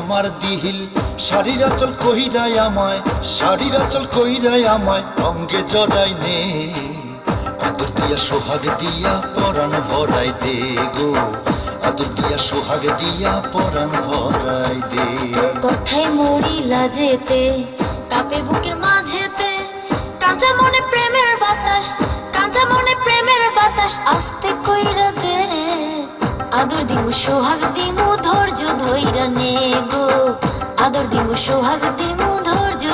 আমার দিহিল, শাড়ির আচল কহিরাই আমায়, শাড়ির আচল কহিরাই আমায়, অঙ্গে জড়াই নে। আদর দিয়া সোহাগ দিয়া পরাণ ভরাই দে গো। আদর দিয়া সোহাগ দিয়া পরাণ ভরাই দে। কথায় মরিলা যেতে, কাপে বুকের মাঝেতে, কাঁচা মনে প্রেমের বাতাস, কাঁচা মনে প্রেমের বাতাস আস্তে কইরা দে। আদর দিমু, সোহাগ দিমু ধৈর্য গো। আদর দিমু সোহাগ দিমু ধৈর্য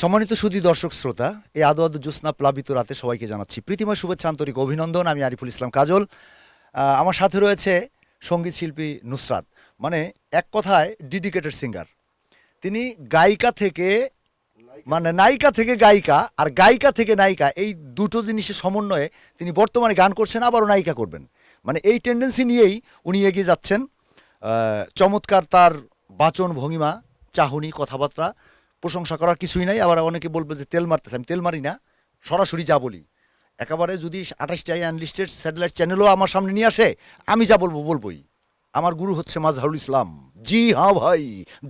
সম্মানিত সুদী দর্শক শ্রোতা, এই আদো আদো জ্যোৎস্না প্লাবিত রাতে সবাইকে জানাচ্ছি প্রীতিময় শুভেচ্ছা, আন্তরিক অভিনন্দন। আমি আরিফুল ইসলাম কাজল। আমার সাথে রয়েছে সংগীত শিল্পী নুসরাত। মানে এক কথায় ডেডিকেটেড সিঙ্গার তিনি গায়িকা থেকে মানে নায়িকা থেকে গায়িকা আর গায়িকা থেকে নায়িকা, এই দুটো জিনিসের সমন্বয়ে তিনি বর্তমানে গান করছেন, আবারও নায়িকা করবেন। মানে এই টেন্ডেন্সি নিয়েই উনি এগিয়ে যাচ্ছেন। চমৎকার তার বাচন ভঙ্গিমা, চাহনি, কথাবার্তা প্রশংসা করার কিছুই নাই। আবার অনেকে বলবে যে তেল মারতেছে, আমি তেল মারি না, সরাসরি যা বলি। একেবারে যদি আঠাশটি আনলিস্টেড স্যাটেলাইট চ্যানেলও আমার সামনে নিয়ে আসে, আমি যা বলব বলবোই। আমার গুরু হচ্ছে মাজহারুল ইসলাম। জি হ্যাঁ ভাই,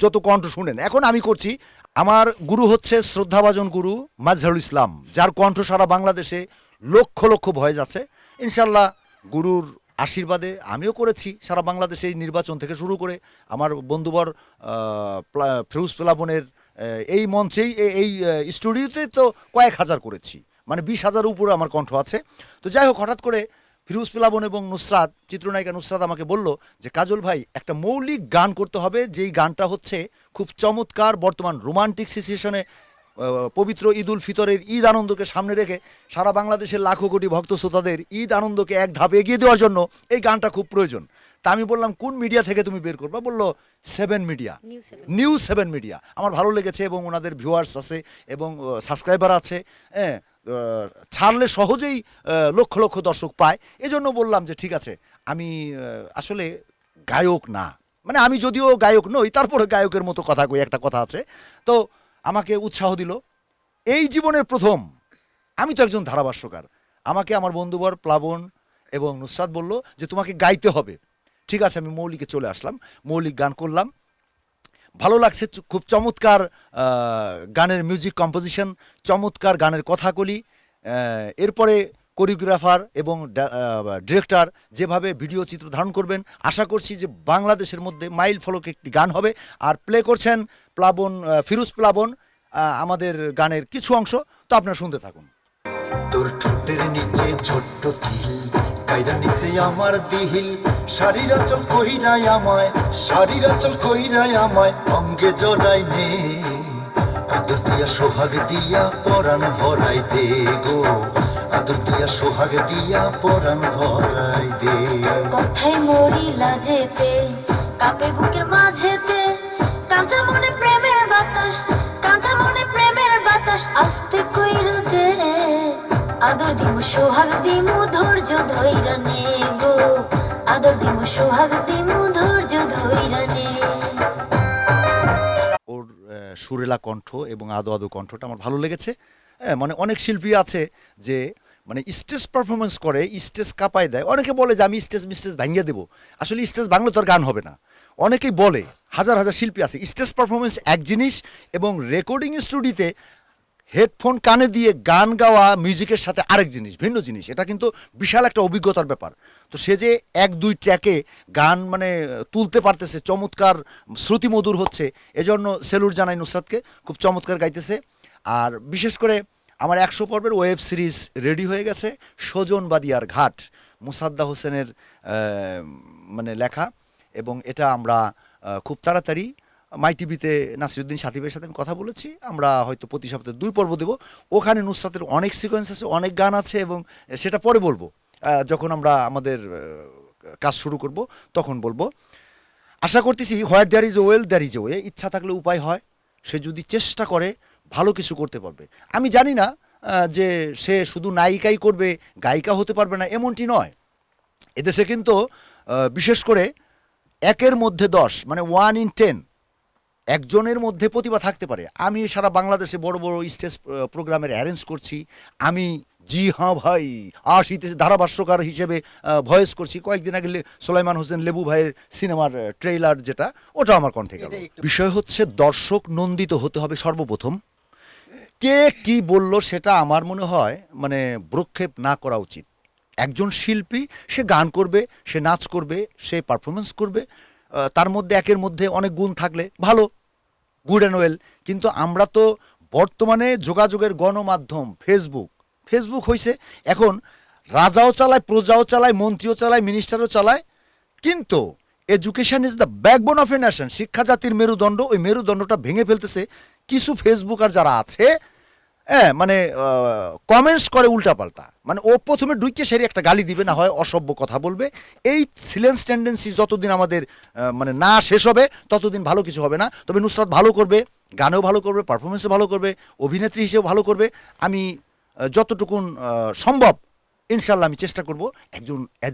যত কণ্ঠ শুনেন। এখন আমি করছি, আমার গুরু হচ্ছে শ্রদ্ধাভাজন গুরু মাজহারুল ইসলাম, যার কণ্ঠ সারা বাংলাদেশে লক্ষ লক্ষ ভয়েস আছে। ইনশাল্লাহ গুরুর আশীর্বাদে আমিও করেছি সারা বাংলাদেশে এই নির্বাচন থেকে শুরু করে আমার বন্ধুবর ফিরোজ প্লাবনের এই মঞ্চেই এই স্টুডিওতে তো কয়েক হাজার করেছি। মানে বিশ হাজার উপরে আমার কণ্ঠ আছে। তো যাই হোক, হঠাৎ করে ফিরোজ প্লাবন এবং নুসরাত, চিত্রনায়িকা নুসরাত আমাকে বলল যে, কাজল ভাই, একটা মৌলিক গান করতে হবে। যেই গানটা হচ্ছে খুব চমৎকার বর্তমান রোমান্টিক সিচুয়েশনে পবিত্র ঈদ উল ফিতরের ঈদ আনন্দকে সামনে রেখে সারা বাংলাদেশের লাখো কোটি ভক্ত শ্রোতাদের ঈদ আনন্দকে এক ধাপ এগিয়ে দেওয়ার জন্য এই গানটা খুব প্রয়োজন। তা আমি বললাম কোন মিডিয়া থেকে তুমি বের করবা? বলল seven media. News seven media আমার ভালো লেগেছে এবং ওনাদের ভিউয়ার্স আছে এবং সাবস্ক্রাইবার আছে হ্যাঁ ছাড়লে সহজেই লক্ষ লক্ষ দর্শক পায়। এজন্য বললাম যে ঠিক আছে আমি আসলে গায়ক না। মানে আমি যদিও গায়ক নই তারপরে গায়কের মতো কথা কই একটা কথা আছে। তো আমাকে উৎসাহ দিল, এই জীবনের প্রথম। আমি তো একজন ধারাভাষ্যকার। আমাকে আমার বন্ধুবর প্লাবন এবং নুসরাত বলল যে, তোমাকে গাইতে হবে। ঠিক আছে, আমি মৌলিকে চলে আসলাম। মৌলিক গান করলাম। ভালো লাগছে খুব চমৎকার গানের মিউজিক কম্পোজিশন চমৎকার গানের কথাকলি। এরপরে কোরিওগ্রাফার এবং ডিরেক্টর যেভাবে ভিডিও চিত্র ধারণ করবেন, আশা করছি যে বাংলাদেশের মধ্যে মাইল ফলক একটি গান হবে। আর প্লে করছেন প্লাবন ফিরোজ প্লাবন আমাদের গানের কিছু অংশ তো আপনারা শুনতে থাকুন। তোর ঠোঁটের নিচে ছোট্ট তিল কায়দা নিচে আমার দিহিল শাড়ির আচল কহিরাই আমায় শাড়ির আচল কহিরাই আমায় অঙ্গে জড়াই নে। আদর দিয়া সোহাগ দিয়া পরাণ ভরাই দে গো। আদর দিয়া সোহাগ দিয়া পরাণ ভরাই দে। কথায় মরিলা যেতে কাপে বুকের মাঝেতে আদর দিমু সোহাগ, দিমু ধৈর্য গো। আদর দিমু সোহাগ, দিমু ধৈর্য ওর সুরেলা কণ্ঠ এবং আদো আদো কণ্ঠটা আমার ভালো লেগেছে। হ্যাঁ মানে অনেক শিল্পী আছে যে মানে স্টেজ পারফরমেন্স করে, স্টেজ কাঁপায় দেয়। অনেকে বলে যে, আমি স্টেজ মিস্টেজ ভাঙিয়ে দেবো। আসলে স্টেজ ভাঙলে তো আর গান হবে না। অনেকেই বলে, হাজার হাজার শিল্পী আছে, স্টেজ পারফরমেন্স এক জিনিস এবং রেকর্ডিং স্টুডিওতে হেডফোন কানে দিয়ে গান গাওয়া, মিউজিকের সাথে আরেক জিনিস, ভিন্ন জিনিস। এটা কিন্তু বিশাল একটা অভিজ্ঞতার ব্যাপার। তো সে যে এক, দুই ট্র্যাকে গান মানে তুলতে পারতেছে, চমৎকার শ্রুতিমধুর হচ্ছে, এজন্য সেলুর জানাই নুসরাতকে, খুব চমৎকার গাইতেছে। আর বিশেষ করে আমার একশো পর্বের ওয়েব সিরিজ রেডি হয়ে গেছে সজন বাদিয়ার ঘাট মুসাদ্দা হোসেনের মানে লেখা। এবং এটা আমরা খুব তাড়াতাড়ি মাই টিভিতে নাসিরুদ্দিন সাথীবের সাথে আমি কথা বলেছি। আমরা হয়তো প্রতি সপ্তাহে দুই পর্ব দেব। ওখানে নুসরাতের অনেক সিকোয়েন্স আছে, অনেক গান আছে এবং সেটা পরে বলব। যখন আমরা আমাদের কাজ শুরু করব, তখন বলব। আশা করতেছি, what there is will, there is way. ইচ্ছা থাকলে উপায় হয়। সে যদি চেষ্টা করে, ভালো কিছু করতে পারবে। আমি জানি না যে সে শুধু নায়িকাই করবে, গায়িকা হতে পারবে না, এমনটি নয়। এদেশে কিন্তু বিশেষ করে একের মধ্যে দশ মানে ওয়ান ইন টেন একজনের মধ্যে প্রতিভা থাকতে পারে। আমি সারা বাংলাদেশে বড় বড় স্টেজ প্রোগ্রামের অ্যারেঞ্জ করছি। আমি জি হ্যাঁ ভাই আশিতে ধারাভাষ্যকার হিসেবে ভয়েস করছি। কয়েকদিন আগে সোলাইমান হোসেন লেবু ভাইয়ের সিনেমার ট্রেইলার যেটা ওটা আমার কণ্ঠে গেল। বিষয় হচ্ছে দর্শক নন্দিত হতে হবে সর্বপ্রথম। কে কি বলল সেটা আমার মনে হয় মানে ভ্রক্ষেপ না করা উচিত। একজন শিল্পী সে গান করবে সে নাচ করবে সে পারফরমেন্স করবে তার মধ্যে একের মধ্যে অনেক গুণ থাকলে ভালো। গুড অ্যান্ড ওয়েল কিন্তু আমরা তো বর্তমানে যোগাযোগের গণমাধ্যম ফেসবুক ফেসবুক হয়েছে এখন রাজাও চালায়, প্রজাও চালায়, মন্ত্রীও চালায় মিনিস্টারও চালায়। কিন্তু education is the backbone of a nation শিক্ষা জাতির মেরুদণ্ড, ওই মেরুদণ্ডটা ভেঙে ফেলতেছে কিছু ফেসবুকার যারা আছে হ্যাঁ মানে কমেন্টস করে উল্টাপাল্টা। মানে ও প্রথমে ডুইকে সেরে একটা গালি দিবে, না হয় অসভ্য কথা বলবে। এই সিলেন্স টেন্ডেন্সি যতদিন আমাদের মানে না শেষ হবে, ততদিন ভালো কিছু হবে না। তবে নুসরাত ভালো করবে, গানেও ভালো করবে পারফরমেন্সও ভালো করবে, অভিনেত্রী হিসেবেও ভালো করবে। আমি যতটুকুন সম্ভব ইনশাল্লাহ আমি চেষ্টা করব একজন